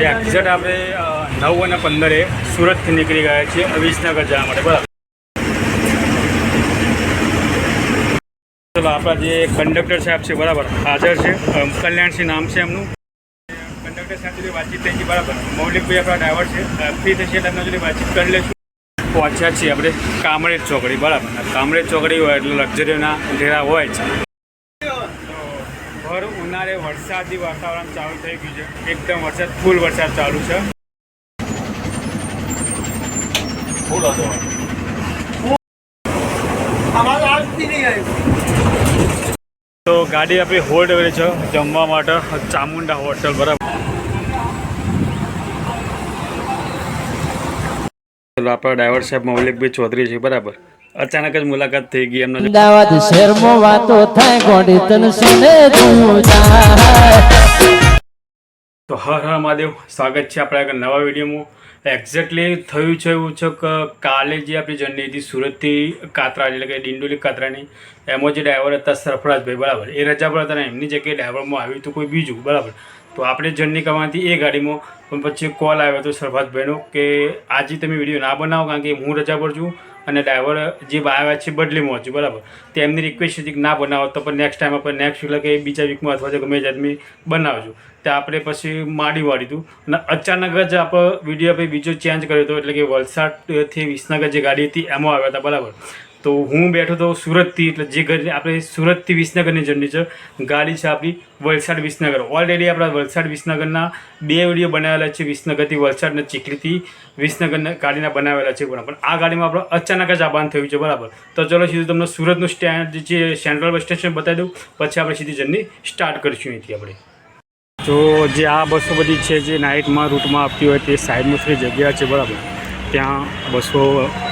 Exact આપણે નવ અને પંદરે સુરતથી નીકળી ગયા છીએ વિસનગર જવા માટે. બરાબર? ચલો આપણા જે કંડક્ટર સાહેબ છે, બરાબર, હાજર છે. કલ્યાણસિંહ નામ છે એમનું. કંડક્ટર સાહેબ જોડે વાતચીત થઈ ગઈ, બરાબર. મૌલિકભાઈ આપણા ડ્રાઈવર છે. ફ્રી થશે એટલે જોડે વાતચીત કરી લઈશું. પહોંચ્યા છીએ આપણે કામરેજ ચોકડી, બરાબર. કામરેજ ચોકડી હોય એટલે લક્ઝરીના ઢેરા હોય જ. ઉનાળે વરસાદી વાતાવરણ ચાલુ થઈ ગયું છે. એકદમ વરસાદ ફૂલ વરસાદ ચાલુ છે. ફૂલ હતો. તો ગાડી આપણી હોલ્ડ કરી છે જમવા માટે. ચામુંડા હોટલ બરાબર. ચલો આપણા ડ્રાઈવર સાહેબ મૌલિકભાઈ ચૌધરી છે બરાબર. અચાનક જ મુલાકાત થઈ ગઈ એમનો. અમદાવાદ શહેરમાં વાતો થાય ગોડી તન સુને તો હર હર મહાદેવ સ્વાગત છે આપણા એક નવા વિડીયોમાં. એક્ઝેક્ટલી થયું છે એવું છે કે કાલે જે આપણી જર્ની હતી સુરતથી કાતરા એટલે કે ડિંડોલી કાતરાની એમાં જે ડ્રાઈવર હતા સરફરાજભાઈ બરાબર. એ રજા પર હતા ને એમની જગ્યાએ ડ્રાઈવરમાં આવ્યું હતું કોઈ બીજું બરાબર. તો આપણે જર્ની કરવાથી એ ગાડીમાં પણ પછી કોલ આવ્યો હતો સરફરાજભાઈનો કે આજે તમે વીડિયો ના બનાવો કારણ કે હું રજા પર છું. અને ડ્રાઈવર જે આવ્યા છે બદલીમાં છું બરાબર? તો એમની રિક્વેસ્ટ હતી કે ના બનાવો, તો પણ નેક્સ્ટ ટાઈમ આપણે નેક્સ્ટ એટલે કે બીજા વીકમાં અથવા તો ગમે જાતની બનાવજો. તો આપણે પછી માડી વાળી હતું અને અચાનક જ આપણે વીડિયો આપણે બીજો ચેન્જ કર્યો હતો એટલે કે વલસાડથી વિસનગર જે ગાડી હતી, એમાં આવ્યા હતા, બરાબર? તો હું બેઠો તો સુરતથી, એટલે જે ઘર આપણે સુરતથી વિસનગરની જર્ની છે. ગાડી છે આપણી વલસાડ વિસનગર. ઓલરેડી આપણા વલસાડ વિસનગરના બે વીડિયો બનાવેલા છે વિસનગરથી વલસાડ અને ચીખલીથી વિસનગરના ગાડીના બનાવેલા છે પણ આ ગાડીમાં આપણે અચાનક જ આબાન થયું છે, બરાબર. તો ચલો સીધું તમને સુરતનું સ્ટેન્ડ જે સેન્ટ્રલ બસ સ્ટેશન બતાવી દઉં. પછી આપણે સીધી જર્ની સ્ટાર્ટ કરીશું અહીંથી આપણે. તો જે આ બસો બધી છે જે નાઇટમાં રૂટમાં આપતી હોય તે સાઈડમાં થોડી જગ્યા છે, બરાબર. ત્યાં બસો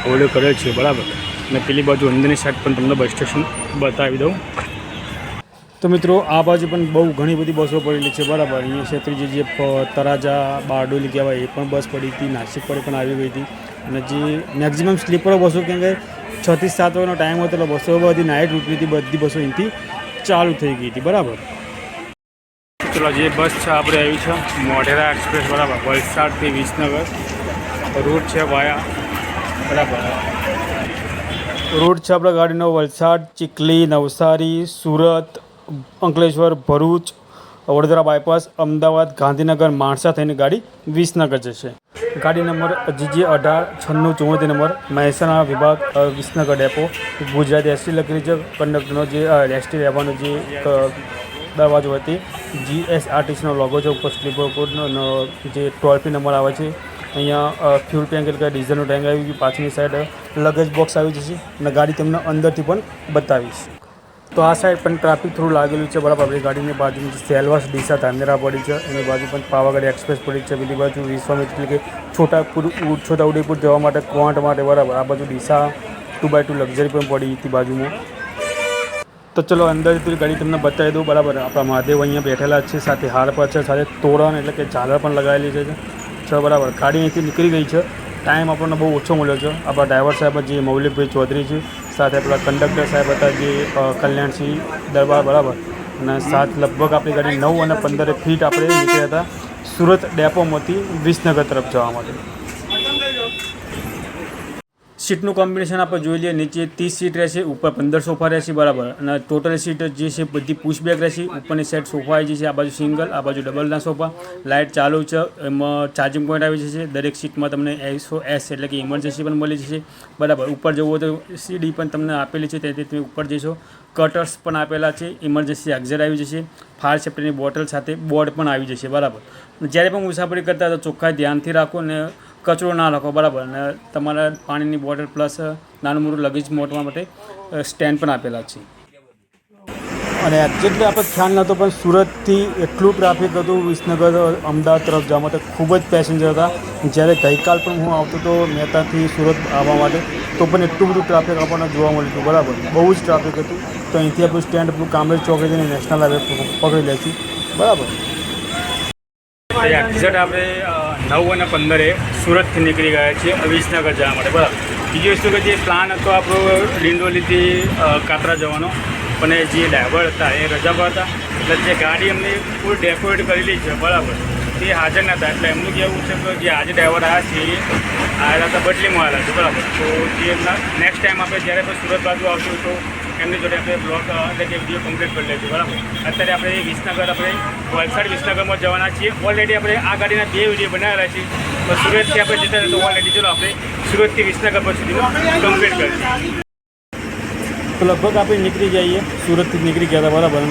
હોલ્ડ કરે છે, બરાબર. અને પેલી બાજુ અંદરની સાઈડ પણ તમને બસ સ્ટેશન બતાવી દઉં. તો મિત્રો, આ બાજુ પણ બહુ ઘણી બધી બસો પડેલી છે. બરાબર, અહીંયા ક્ષેત્રીજી જે તરાજા, બારડોલી કહેવાય, એ પણ બસ પડી હતી. નાસિક પર પણ આવી ગઈ હતી. અને જે મેક્ઝિમમ સ્લીપરો બસો, કેમ કે છથી સાત વાગ્યાનો ટાઈમ હતો એટલે બસો બધી નાઇટ રૂટની હતી બધી બસો અહીંથી ચાલુ થઈ ગઈ હતી. બરાબર. ચલો, જે બસ છે, આપણે આવી છે. મોઢેરા એક્સપ્રેસ બરાબર. વલસાડથી વિસનગર. રૂટ છે, વાયા. બરાબર. રૂટ છે આપણા ગાડીનો, વલસાડ, ચીખલી, નવસારી, સુરત, અંકલેશ્વર, ભરૂચ, વડોદરા બાયપાસ, અમદાવાદ, ગાંધીનગર, માણસા થઈને ગાડી વિસનગર જશે. ગાડી નંબર જીજી અઢાર છન્નું ચુમ્મોતેર નંબર, મહેસાણા વિભાગ વિસનગર ડેપો, ગુજરાત એસટી લખેલી છે. કંડક્ટરનો જે એસટી રહેવાનો જે દરવાજો હતી, જીએસઆરટીસીનો લોગો છે, ઉપર સ્લીપર કોડનો જે ટોલ ફ્રી નંબર આવે છે અહીંયા ફ્યુલ ટેન્ક એટલે કે ડીઝલનું ટેન્ક આવી ગયું, પાછળની સાઈડ લગેજ બોક્સ આવી જશે અને ગાડી તમને અંદરથી પણ બતાવીશ. તો આ સાઈડ પણ ટ્રાફિક થોડું લાગેલું છે, બરાબર. આપણી ગાડીની બાજુ સેલવાસ ડીસા ધાંધરા પડી છે, એની બાજુ પણ પાવાગઢ એક્સપ્રેસ પડી છે, બીજી બાજુ વિશ્વામિત્ર એટલે કે છોટાપુર છોટાઉદેપુર જવા માટે, ક્વાંટ માટે, બરાબર. આ બાજુ Deesa two by two luxury પણ પડી હતી બાજુમાં. તો ચલો અંદર ગાડી તમને બતાવી દઉં, બરાબર. આપણા મહાદેવ અહીંયા બેઠેલા છે, સાથે હાર છે સાથે તોરણ એટલે કે ઝાલર પણ લગાવેલી છે ચલો બરાબર. ગાડી અહીંથી નીકળી ગઈ છે. ટાઈમ આપણને બહુ ઓછો મળ્યો છે. આપણા ડ્રાઈવર સાહેબ જે મૌલિકભાઈ ચૌધરી છે, સાથે આપણા કંડક્ટર સાહેબ હતા જે કલ્યાણસિંહ દરબાર, બરાબર. અને સાત લગભગ આપણી ગાડી નવ અને પંદરે ફીટ આપણે નીકળ્યા હતા. સુરત ડેપોમાંથી વિસનગર તરફ જવા માટે. સીટનું કોમ્બિનેશન આપણે જોઈ લઈએ. નીચે ત્રીસ સીટ રહેશે, ઉપર પંદર સોફા રહેશે બરાબર. અને ટોટલ સીટ જે છે બધી પુશબેક રહેશે. ઉપરની સાઈડ સોફા આવી જશે આ બાજુ સિંગલ, આ બાજુ ડબલના સોફા. લાઇટ ચાલુ છે, એમાં ચાર્જિંગ પોઈન્ટ આવી જશે. દરેક સીટમાં તમને એસો એસ એટલે કે ઇમરજન્સી પણ મળી જશે. બરાબર. ઉપર જવું હોય તો સીડી પણ તમને આપેલી છે, તેથી તમે ઉપર જશો. કટર્સ પણ આપેલા છે ઇમરજન્સી એક્ઝર આવી જશે. ફાયર સેફ્ટીની બોટલ સાથે બોર્ડ પણ આવી જશે, બરાબર. જ્યારે પણ મુસાફરી કરતા તો ચોખ્ખાઈ ધ્યાનથી રાખો ને કચરો ના નાખો બરાબર. અને તમારા પાણીની બોટલ પ્લસ નાનું મોટું લગેજ મોટવા માટે સ્ટેન્ડ પણ આપેલા છે. અને એક્ઝેક્ટલી આપણે ખ્યાલ નહોતો પણ સુરતથી એટલું ટ્રાફિક હતું વિસનગર અમદાવાદ તરફ જવા માટે ખૂબ જ પેસેન્જર હતા. જ્યારે ગઈકાલ પણ હું આવતો હતો મહેતાથી સુરત આવવા માટે તો પણ એટલું બધું ટ્રાફિક આપણને જોવા મળ્યું હતું બરાબર. બહુ જ ટ્રાફિક હતું. તો અહીંથી આપણું સ્ટેન્ડ આપણું કામરેજ ચોકે જઈને નેશનલ હાઈવે પકડી લઈશું બરાબર. આપણે નવ અને પંદરે સુરતથી નીકળી ગયા છીએ વિસનગર જવા માટે, બરાબર. બીજી વસ્તુ કે, જે પ્લાન હતો આપણો ડિંડોલીથી કાતરા જવાનો પણ જે ડ્રાઈવર હતા, એ રજા પર હતા, એટલે જે ગાડી અમને ફૂલ ડેકોરેટ કરેલી છે, બરાબર. તે હાજર નહોતા એટલે એમનું કહેવું છે કે જે આજે ડ્રાઈવર આવ્યા છે આવેલા હતા, બદલીમાં આવેલા છે, બરાબર. તો જે એમના નેક્સ્ટ ટાઈમ આપણે જ્યારે પણ સુરત બાજુ આવશું તો એમની જોડે આપણે બ્લોક એટલે કે વીડિયો કમ્પ્લીટ કરી લઈશું બરાબર. અત્યારે આપણે વિસનગર, આપણે વલસાડ વિસનગરમાં જવાના છીએ. ઓલરેડી આપણે આ ગાડીના બે વીડિયો બનાવેલા છે. તો સુરતથી આપણે જતા તો ઓલરેડી ચલો આપણે સુરતથી વિસનગર પર સુધીનો કમ્પ્લીટ કરીશું તો લગભગ આપણે નીકળી જઈએ. સુરતથી નીકળી ગયા હતા બરાબર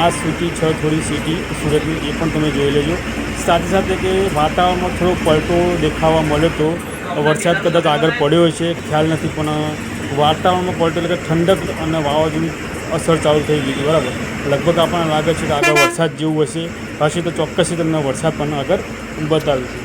આ સિટી છ થોડી સિટી સુરતની એ પણ તમે જોઈ લેજો. સાથે સાથે કે વાતાવરણમાં થોડો પલટો દેખાવા મળ્યો તો વરસાદ કદાચ આગળ પડ્યો છે ખ્યાલ નથી, પણ વાતાવરણમાં પલટો એટલે કે ઠંડક અને વાવાઝોડું અસર ચાલુ થઈ ગઈ છે બરાબર? લગભગ આપણને લાગે છે કે આગળ વરસાદ જેવું હશે. હશે તો ચોક્કસથી તમને વરસાદ પણ આગળ બતાવીશું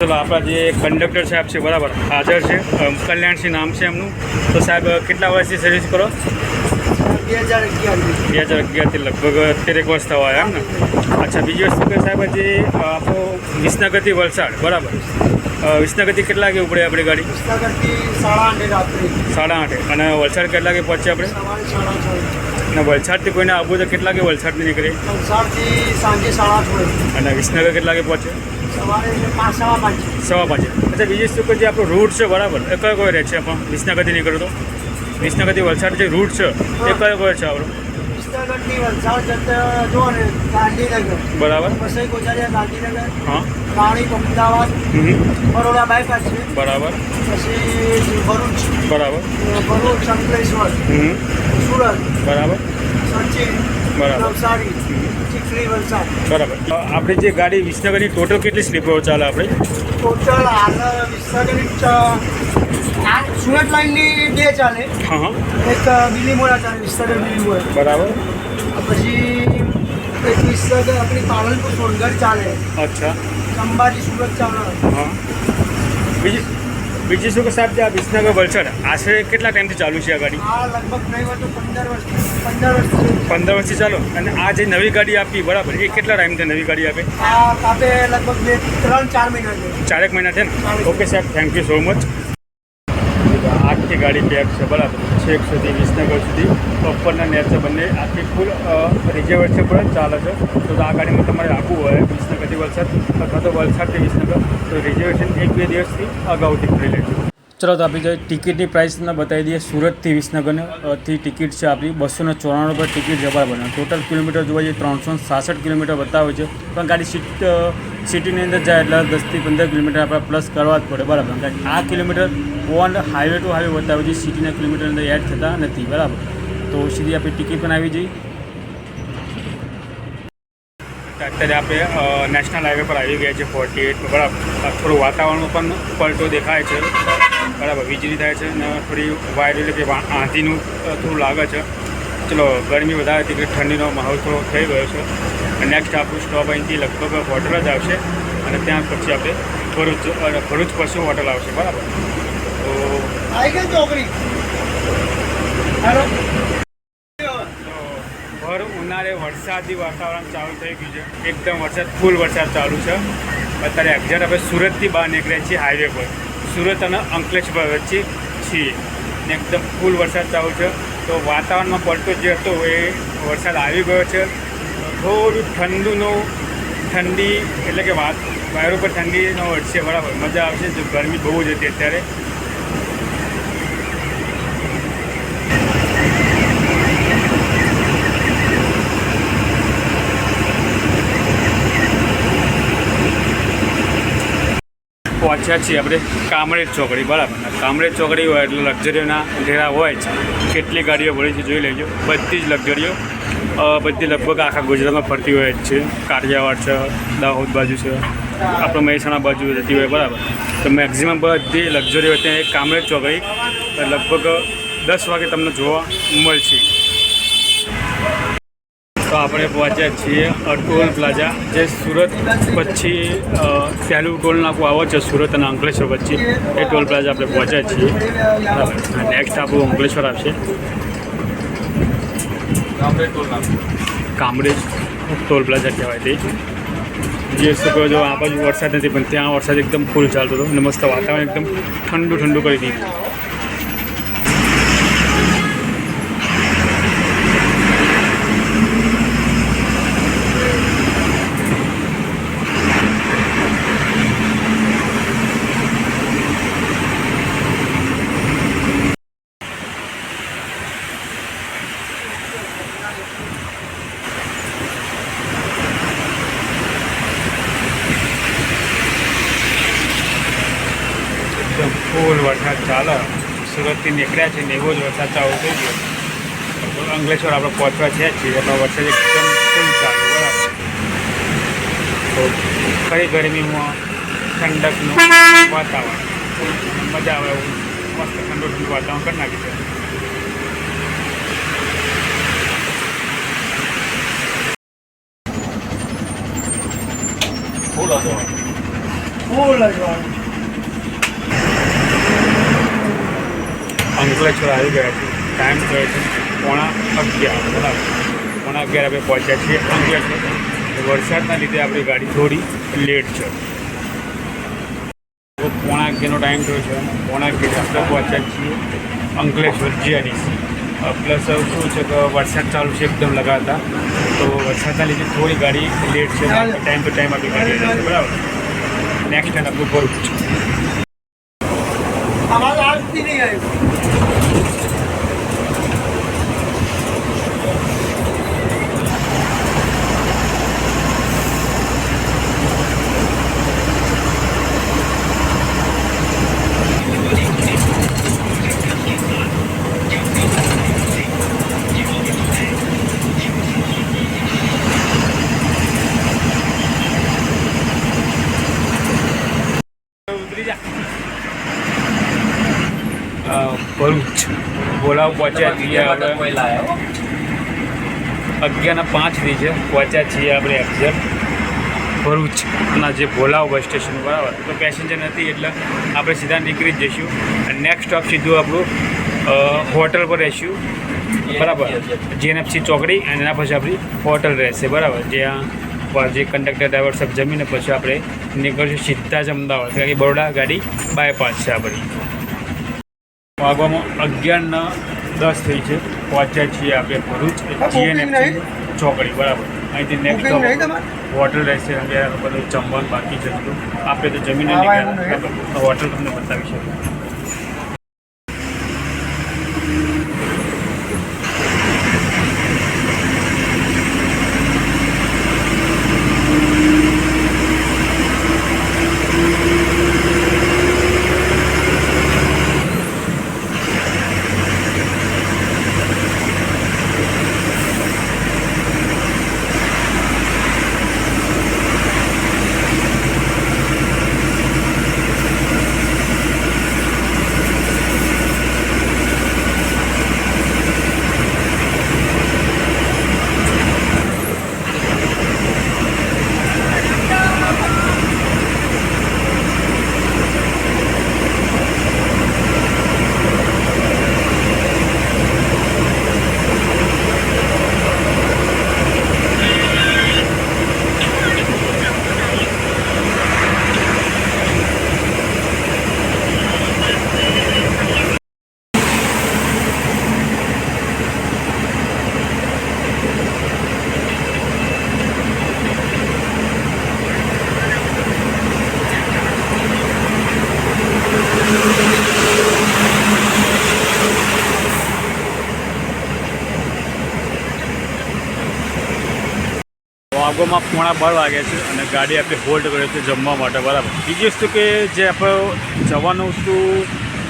ચલો આપણા જે કંડક્ટર સાહેબ છે બરાબર હાજર છે. કલ્યાણસિંહ નામ છે એમનું. તો સાહેબ કેટલા વર્ષથી સર્વિસ કરો? બે હજાર અગિયારથી લગભગ અત્યારેક વર્ષ થવા આવ્યા એમ ને? અચ્છા બીજી વસ્તુ કે સાહેબ જે આપણો વિસનગરથી વલસાડ બરાબર. વિસનગરથી કેટલા વાગે ઉપડે આપણી ગાડી? સાડા આઠે. અને વલસાડ કેટલા વાગે પહોંચે આપણે? અને વલસાડથી કોઈને આવવું તો કેટલા વાગે વલસાડથી નીકળે અને વિસનગર કેટલા વાગે પહોંચે સવા પાંચ. અચ્છા બીજી શું કે જે આપણો રૂટ છે બરાબર એ કયો કયો રહે છે આપણો વિસનગરથી નીકળો તો? વિસનગરથી વલસાડ જે રૂટ છે એ કયો કયો છે આપણો? બરાબર. હા. રાણીપ અમદાવાદ. બરોડા બાયપાસ છે. બરાબર. પછી ભરૂચ. બરાબર. ભરૂચ અંકલેશ્વર. સુરત. બરાબર. સચિન બરાબર. નવસારી ચીખલી વલસાડ. બરાબર. આપણી જે ગાડી વિસનગરની ટોટલ કેટલી સ્લીપરો ચાલે આપણે? ટોટલ હાલ વિસનગરની સુરત લાઇનની બે ચાલે. એક બિલીમોરા ચાલે વિસનગર બિલીમોરા બરાબર. પછી એક વિસનગર આપણી પાલનપુર સોનગઢ ચાલે. અચ્છા. અંબાજી સુરત ચાલે. હા. બીજી બીજી શું કે સાહેબ જે આ વિસનગર વલસાડ. આશરે કેટલા ટાઈમથી ચાલુ છે આ ગાડી? આ લગભગ નહીં પંદર વર્ષ પંદર વર્ષ પંદર વર્ષથી ચાલો? અને આ જે નવી ગાડી આપી બરાબર એ કેટલા ટાઈમથી નવી ગાડી આપે? લગભગ બે ત્રણ ચાર મહિના ચારેક મહિના છે ને? ઓકે સાહેબ થેન્ક યુ સો મચ આખી ગાડી પેક છે, બરાબર. છેક સુધી, વિસનગર સુધી. બપોરના નેચર બંને. આખી ફૂલ રિઝર્વેશન પર ચાલે છે તો આ ગાડીમાં તમારે રાખવું હોય, વિસનગરથી વલસાડ, અથવા તો વલસાડથી વિસનગર. તો રિઝર્વેશન એક બે દિવસથી અગાઉથી કરી લેજો ચલો તો આપણી ટિકિટની પ્રાઇસને બતાવી દઈએ. સુરતથી વિસનગરથી ટિકિટ છે આપણી બસો ને ચોરાણું પર ટિકિટ છે બને ટોટલ કિલોમીટર જોવા જઈએ ત્રણસો સાસઠ કિલોમીટર બતાવે છે. પણ ગાડી સીટ સિટીની અંદર જાય એટલે દસથી પંદર કિલોમીટર આપણે પ્લસ કરવા જ પડે. બરાબર. કારણ કે આ kilometre on highway to highway બતાવે છે. સિટીના કિલોમીટર અંદર એડ થતા નથી. બરાબર. તો સીધી આપણી ટિકિટ પણ આવી જઈ. અત્યારે આપણે નેશનલ હાઈવે પર આવી ગયા છે ફોર્ટી એટ બરાબર થોડું વાતાવરણ પણ પલટો દેખાય છે. બરાબર વીજળી થાય છે અને થોડી વાયર એટલે કે આંધીનું થોડું લાગે છે. ચલો ગરમી વધારે હતી કે ઠંડીનો માહોલ થોડો થઈ ગયો છે. નેક્સ્ટ આપણું સ્ટોપ અહીંથી લગભગ હોટલ જ આવશે. અને ત્યાં પછી આપણે ભરૂચ ભરૂચ પછી હોટલ આવશે બરાબર? તો ભર ઉનાળે વરસાદી વાતાવરણ ચાલુ થઈ ગયું છે. એકદમ વરસાદ ફૂલ વરસાદ ચાલુ છે. અત્યારે એક્ઝેક્ટ આપણે સુરતથી બહાર નીકળ્યા છીએ હાઈવે પર. સુરત અને અંકલેશ્વર વચ્ચે છીએ. ને એકદમ ફૂલ વરસાદ ચાલુ છે. તો વાતાવરણમાં પડતો જે હતો એ વરસાદ આવી ગયો છે. થોડું ઠંડુનો, ઠંડી એટલે કે વાત વાયરો પર ઠંડીનો વળશે બરાબર, મજા આવશે. જો ગરમી બહુ જ હતી અત્યારે. પહોંચ્યા છીએ આપણે કામરેજ ચોકડી, બરાબર. કામરેજ ચોકડી હોય એટલે લક્ઝરીઓના ઢેરા હોય જ. કેટલી ગાડીઓ ભરી છે જોઈ લેજો. બધી જ લક્ઝરીઓ. બધી લગભગ આખા ગુજરાતમાં ફરતી હોય જ છે. કાઠિયાવાડ છે, દાહોદ બાજુ છે, આપણે મહેસાણા બાજુ જતી હોય, બરાબર. તો મેક્ઝિમમ બધી લક્ઝરીઓ ત્યાં એક કામરેજ ચોકડી લગભગ દસ વાગે તમને જોવા મળશે. તો આપણે પહોંચ્યા છીએ અટોલ પ્લાઝા જે સુરત પછી પહેલું ટોલ નાકું આવે છે સુરત અને અંકલેશ્વર વચ્ચે. એ ટોલ પ્લાઝા આપણે પહોંચ્યા છીએ. નેક્સ્ટ આપણું અંકલેશ્વર આવશે. કામરેજ ટોલ પ્લાઝા કહેવાય તે જે. શું કહો છો આ બાજુ વરસાદ નથી પણ ત્યાં વરસાદ એકદમ ફૂલ ચાલતો હતો અને મસ્ત વાતાવરણ એકદમ ઠંડુ ઠંડુ કરી દીધું. એકદમ ફૂલ વરસાદ ચાલે. સુરતથી નીકળ્યા છે ને એવો જ વરસાદ ચાલુ થઈ ગયો. અંકલેશ્વર આપણે પહોંચવા છે જ છીએ એમાં વરસાદ એકદમ ફૂલ ચાલુ, બરાબર. તો ખરી ગરમીમાં ઠંડકનું વાતાવરણ, મજા આવે એવું, મસ્ત ઠંડુ ઠંડુ વાતાવરણ કરી નાખી છે. ફૂલ જ વાળું. અંકલેશ્વર આવી ગયા છે. ટાઈમ થયો છે પોણા અગિયાર, બરાબર. પોણા અગિયાર આપણે પહોંચ્યા છીએ. અંકલેશ્વર વરસાદના લીધે આપણી ગાડી થોડી લેટ છે. પોણા અગિયારનો ટાઈમ થયો છે. પોણા અગિયાર આપણે પહોંચ્યા છીએ અંકલેશ્વર જીઆઈડીસી પ્લસ શું છે કે વરસાદ ચાલુ છે એકદમ લગાતા તો વરસાદના લીધે થોડી ગાડી લેટ છે. ટાઈમ ટુ ટાઈમ આપણી ગાડી બરાબર? નેક્સ્ટ ટાઈમ આપણું ભરૂચ આવાજ આવતી નહીં આવી ઉતરી જા અ, ભરૂચ. બોલાવ પહોંચ્યા છીએ આપણે. અગિયારના પાંચ થઈ છે. પહોંચ્યા છીએ આપણે એક્ઝેક્ટ ભરૂચના જે ભોલાવ બસ સ્ટેશન બરાબર. તો પેસેન્જર નથી એટલે આપણે સીધા નીકળી જ જઈશું. અને નેક્સ્ટ સ્ટોપ સીધું આપણું હોટલ પર રહીશું. બરાબર. જીએનએફસી ચોકડી અને એના પછી આપણી હોટલ રહેશે. બરાબર. જ્યાં જે કંડક્ટર ડ્રાઈવર સાહેબ જમીને પછી આપણે નીકળશું સીધા જ અમદાવાદ કારણ કે બરોડા ગાડી બાયપાસ છે આપણી વાગવામાં અગિયારના દસ થઈ છે. પહોંચ્યા છીએ આપણે ભરૂચ નહીં? ચોકડી બરાબર. અહીંથી નેક્સ્ટ હોટલ રહેશે બધું જમવાનું બાકી છે આપણે તો જમીને હોટલ તમને બતાવી શકું વાગોમાં પોણા બાર વાગ્યા છે અને ગાડી આપણે હોલ્ડ કરે છે જમવા માટે, બરાબર. બીજી વસ્તુ કે જે આપણે જવાનું હતું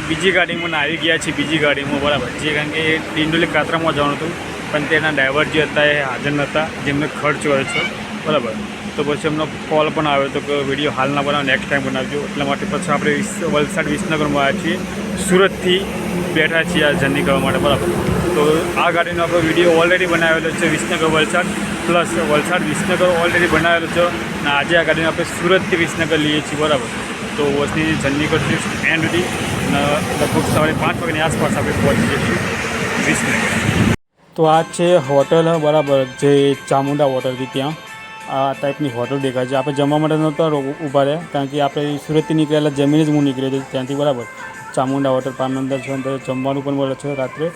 બીજી ગાડીમાં આવી ગયા છે બીજી ગાડીમાં, બરાબર. જે કારણ કે ડિંડોલી કાતરામાં જવાનું હતું, પણ તેના ડ્રાઈવર જે હતા એ હાજર નહોતા જેમને ખર્ચ હોય છે, બરાબર. તો પછી એમનો કોલ પણ આવ્યો હતો કે વીડિયો હાલ ના બનાવો નેક્સ્ટ ટાઈમ બનાવજો. એટલા માટે પછી આપણે વલસાડ વિસનગરમાં આવ્યા છીએ. સુરતથી બેઠા છીએ આ જર્ની કરવા માટે, બરાબર. તો આ ગાડીનો આપણો વીડિયો ઓલરેડી બનાવેલો છે વિસનગર વલસાડ પ્લસ વલસાડ વિસનગર ઓલરેડી બનાવેલો છે અને આજે આ ગાડીને આપણે સુરતથી વિસનગર લઈએ છીએ, બરાબર? તો વસ્તી જર્ની કરશું એન્ડ સુધી અને લગભગ સવારે પાંચ વાગ્યાની આસપાસ આપણે પહોંચી જઈશું વિસનગર. તો આ છે હોટલ, બરાબર, જે ચામુંડા હોટલથી ત્યાં. આ ટાઈપની હોટલ દેખાય છે. આપણે જમવા માટે નહોતા ઊભા રહ્યા, કારણ કે આપણે સુરતથી નીકળેલા જમીને જ હું નીકળ્યો હતો ત્યાંથી, બરાબર. ચામુંડા હોટલ પાન અંદર છે, અંદર જમવાનું પણ મળે છે રાત્રે.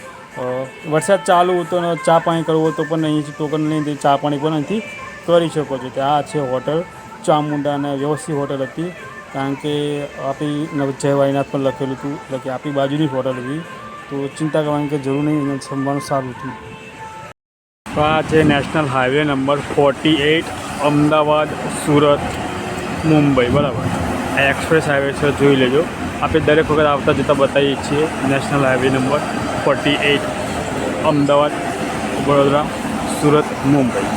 વરસાદ ચાલુ હતો અને ચા પાણી કરવું તો પણ અહીંથી ટોકન લઈને ચા પાણી પણ અહીંથી કરી શકો છો. તો આ છે હોટલ, ચામુંડા અને વ્યવસ્થિત હોટલ હતી. કારણ કે આપણી જય વાયનાથ પણ લખેલું હતું. એટલે કે આપણી બાજુની હોટલ હતી. તો ચિંતા કરવાની કે જરૂર નહીં અહીંયા જમવાનું સારું હતું. તો આ છે national highway number forty eight Ahmedabad, Surat, Mumbai. બરાબર. આ એક્સપ્રેસ હાઈવે છે, જોઈ લેજો. આપણે દરેક વખત આવતા જતાં બતાવીએ છીએ national highway number. Forty eight Ahmedabad Vadodara Surat Mumbai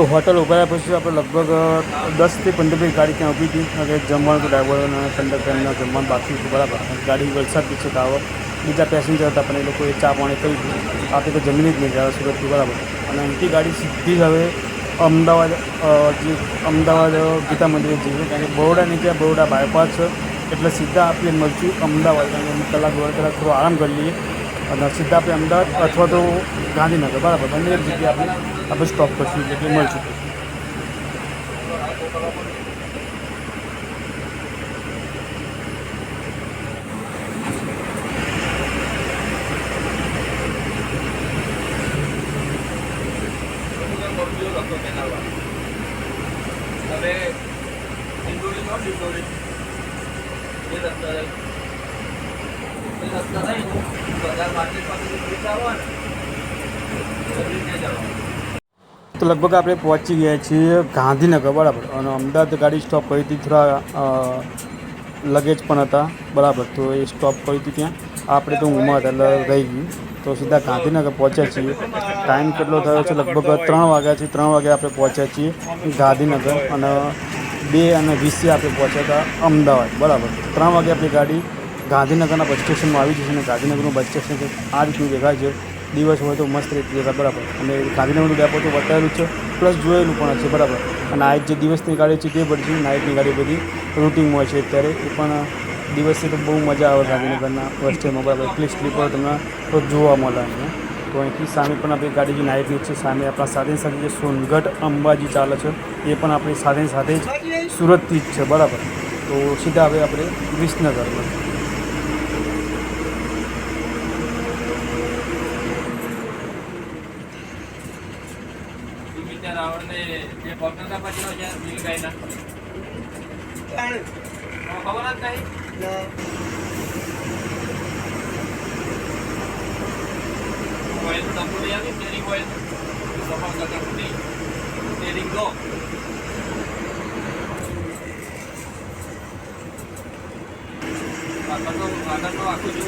તો હોટલ ઊભા પછી આપણે લગભગ દસથી પંદર મિનિટ ગાડી ત્યાં ઊભી હતી. અને જમવાનું ડ્રાઈવર અને કંડક્ટરના જમવાનું બાકી હતું બરાબર. ગાડી વલસાડથી છે ટાવર બીજા પેસેન્જર હતા, પણ એ લોકોએ ચા પાણી કરી દીધું આપણે તો જમીને જ નહીં ગયા સુરતથી, બરાબર. અને અહીંથી ગાડી સીધી જ હવે અમદાવાદ જે અમદાવાદ ગીતા મંદિરે જઈએ. કારણ કે બરોડા નીચે બરોડા બાયપાસ છે. એટલે સીધા આપણે મળશું અમદાવાદ. કારણ કે કલાક, દોઢ કલાક થોડો આરામ કરી લઈએ. અને સીધા આપણે અમદાવાદ અથવા તો ગાંધીનગર, બરાબર. બંને જગ્યાએ આપણે આપણે સ્ટોપ કરશું એટલે મળશું તો લગભગ આપણે પહોંચી ગયા છીએ ગાંધીનગર, બરાબર. અને અમદાવાદ ગાડી સ્ટોપ કરી હતી, થોડા લગેજ પણ હતા, બરાબર. તો એ સ્ટોપ કરી હતી ત્યાં. આપણે તો ઊંઘમાં હતા, એટલે રહી ગયું. તો સીધા ગાંધીનગર પહોંચ્યા છીએ. ટાઈમ કેટલો થયો છે? લગભગ ત્રણ વાગ્યા છે. ત્રણ વાગે આપણે પહોંચ્યા છીએ ગાંધીનગર અને બે અને વીસે આપણે પહોંચ્યા હતા અમદાવાદ, બરાબર. ત્રણ વાગે આપણી ગાડી ગાંધીનગરના બસ સ્ટેશનમાં આવી જશે અને ગાંધીનગરનું બસ સ્ટેશન આ રીતનું દેખાય છે. દિવસ હોય તો મસ્ત રીતે દેખાય બરાબર. અને ગાંધીનગરનું ડેપો તો વટાયેલું છે પ્લસ જોયેલું પણ છે, બરાબર. અને આ જે દિવસની ગાડી છે, તે બધી નાઇટની ગાડી બધી. રૂટિંગમાં છે અત્યારે, એ પણ દિવસે તો બહુ મજા આવે ગાંધીનગરના બસ સ્ટેન્ડમાં બરાબર. એટલી સ્લીપર તમને તો જોવા મળે છે તો અહીંથી સામે પણ આપણી ગાડી જે નાઇટની છે, સામે આપણા સાથે સાથે જે સોનગઢ અંબાજી ચાલે છે, એ પણ આપણી સાથે સાથે જ સુરતથી જ છે, બરાબર. તો સીધા હવે આપણે વિસનગરમાં. Kalau kalau nanti, kalau kalau nanti, kalau kalau nanti, kalau kalau nanti, kalau kalau nanti, kalau kalau nanti, kalau kalau nanti, kalau kalau nanti, kalau kalau nanti,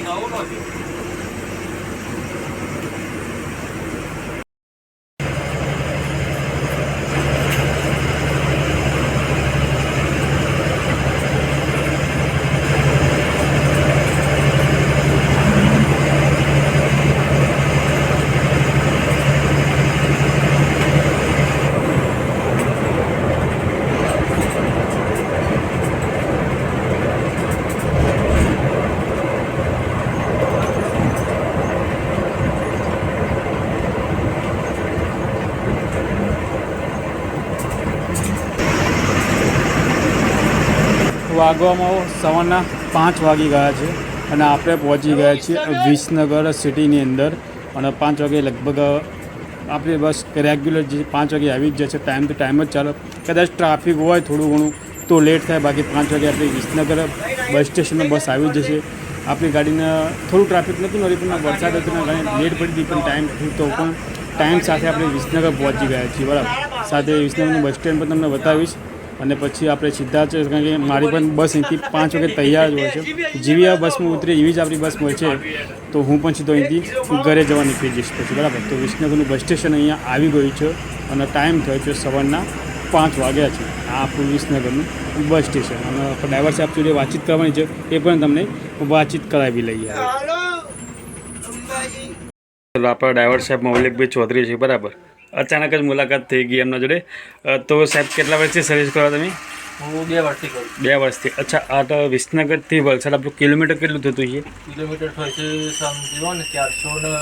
kalau kalau nanti, kalau વાગવામાં સવારના પાંચ વાગી ગયા છે અને આપણે પહોંચી ગયા છીએ વિસનગર સિટીની અંદર અને પાંચ વાગે લગભગ આપણી બસ રેગ્યુલર જે પાંચ વાગે આવી જ જશે ટાઈમ તો ટાઈમ જ ચાલે. કદાચ ટ્રાફિક હોય થોડું ઘણું, તો લેટ થાય, બાકી પાંચ વાગે આપણે વિસનગર બસ સ્ટેશનનો બસ આવી જ જશે. આપણી ગાડીને થોડું ટ્રાફિક નહોતું નથી પણ વરસાદ હતો ઘણી લેટ પડી હતી, પણ ટાઈમ તો પણ ટાઈમ સાથે આપણે વિસનગર પહોંચી ગયા છીએ, બરાબર. સાથે વિસનગરનું બસ સ્ટેન્ડ પણ તમને બતાવીશ. અને પછી આપણે સીધા જ કારણ કે મારી પણ બસ અહીંથી પાંચ વાગે તૈયાર જ હોય છે. જેવી આ બસમાં ઉતરી એવી જ આપણી બસ હોય છે. તો હું પણ સીધો અહીંથી ઘરે જવા નીકળી જઈશ પછી બરાબર? તો વિસનગરનું બસ સ્ટેશન અહીંયા આવી ગયું છે અને ટાઈમ થયો છે સવારના પાંચ વાગ્યા છે. આ આપણું વિસનગરનું બસ સ્ટેશન અને ડ્રાઈવર સાહેબ જોડે વાતચીત કરવાની છે એ પણ તમને વાતચીત કરાવી લઈએ આપણા ડ્રાઈવર સાહેબ મૌલિકભાઈ ચૌધરી છે બરાબર? અચાનક જ મુલાકાત થઈ ગઈ એમના જોડે. તો સાહેબ કેટલા વર્ષથી સર્વિસ કરો તમે? હું બે વર્ષથી કરું બે વર્ષથી. અચ્છા આ તો વિસનગરથી વલસાડ. આપણું કિલોમીટર કેટલું થતું છે? કિલોમીટર થાય છે સમજો ને ચારસો ને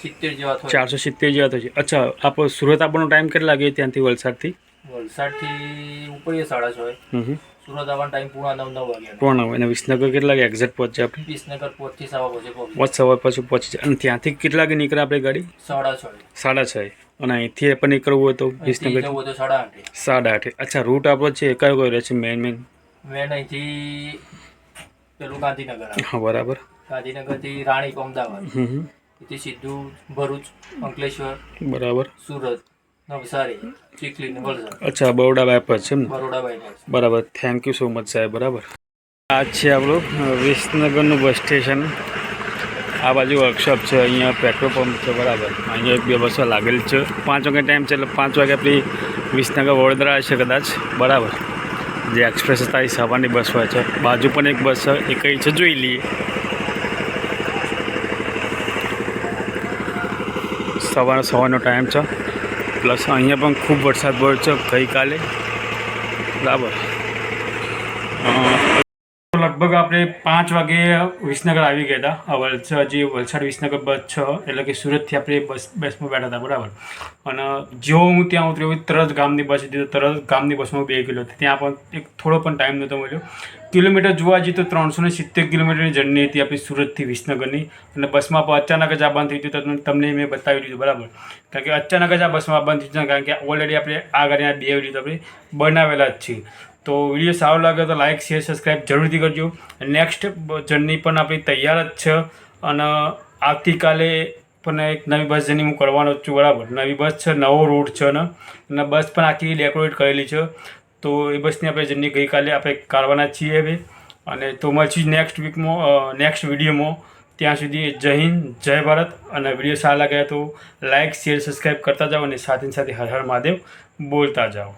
સિત્તેર જેવા થાય ચારસો સિત્તેર જેવા થશે. અચ્છા આપણો સુરત આપણો ટાઈમ કેટલા લાગે ત્યાંથી વલસાડથી? વલસાડથી ઉપરીએ સાડા છ સુરત આવવાનો ટાઈમ પૂણા નવ નવ આવે અને વિસનગર કેટલા વાગે એક્ઝેક્ટ પહોંચે આપણે. વિસનગર પોતથી સવા પહોંચી પાંચ સવાર પછી પહોંચી જાય અને ત્યાંથી કેટલા વાગે નીકળે આપણે ગાડી? સાડા છ સાડા છ અને અહીંથી પણ નીકળવું હોય તો વિસનગર સાડા આઠે. સાડા આઠે. અચ્છા રૂટ આપણો છે કયો કયો રહે છે મેન મેન મેન અહીંથી પેલું ગાંધીનગર હા બરાબર. ગાંધીનગરથી રાણીપ અમદાવાદ. હમ સીધું ભરૂચ અંકલેશ્વર બરાબર. સુરત નવસારી ચીખલી વલસાડ. અચ્છા બરોડા બાયપાસ છે ને? બરોડા બાયપાસ બરાબર. થેન્ક યુ સો મચ સાહેબ બરાબર. આ છે આપણું વિસનગરનું બસ સ્ટેશન આ બાજુ વર્કશોપ છે, અહીંયા પેટ્રોલ પંપ છે, બરાબર. અહીંયા એક બે બસો લાગેલી છે. પાંચ વાગે ટાઈમ છે, એટલે પાંચ વાગે આપણી વિસનગર વડોદરા છે કદાચ. બરાબર. જે એક્સપ્રેસ હતા, એ સવારની બસ હોય છે. બાજુ પણ એક બસ છે, એ કઈ છે, જોઈ લઈએ. સવારે સવારનો ટાઈમ છે. પ્લસ અહીંયા પણ ખૂબ વરસાદ પડ્યો છે ગઈકાલે. બરાબર. લગભગ આપણે પાંચ વાગે વિસનગર આવી ગયા હતા. વલસાડ જે વલસાડ વિસનગર બસ છ, એટલે કે સુરતથી આપણે બસ, બસમાં બેઠા હતા, બરાબર. અને જો હું ત્યાં ઉતર્યો તરત ગામની બસ હતી, તો તરત ગામની બસમાં બે ગયેલો ત્યાં પણ એક થોડો પણ ટાઈમ નહોતો મળ્યો. કિલોમીટર જોવા જઈએ તો ત્રણસો ને સિત્તેર કિલોમીટરની જર્ની હતી આપણી સુરતથી વિસનગરની. અને બસમાં પણ અચાનક જ આ બંધ થઈ ગયું તો તમને મેં બતાવી દીધું, બરાબર. કારણ કે અચાનક જ આ બસમાં બંધ થઈ ગયું કારણ કે ઓલરેડી આપણે આ ગાડીના બે લીધું આપણે બનાવેલા જ છીએ. તો વીડિયો સારો લાગે તો લાઇક શેર સબસ્ક્રાઈબ જરૂરથી કરજો. નેક્સ્ટ જર્ની પણ આપણી તૈયાર જ છે. અને આવતીકાલે પણ એક નવી બસ જર્ની હું કરવાનો છું, બરાબર? નવી બસ છે, નવો રૂટ છે ને. અને બસ પણ આખી ડેકોરેટ કરેલી છે. તો એ બસની આપણે જર્ની ગઈકાલે આપણે કાઢવાના છીએ હવે. અને તો મળશું નેક્સ્ટ વીકમાં નેક્સ્ટ વિડીયોમાં ત્યાં સુધી જય હિન્દ, જય ભારત. અને વીડિયો સારા લાગ્યા તો લાઇક શેર સબસ્ક્રાઈબ કરતા જાઓ અને સાથે સાથે હર હર મહાદેવ બોલતા જાઓ.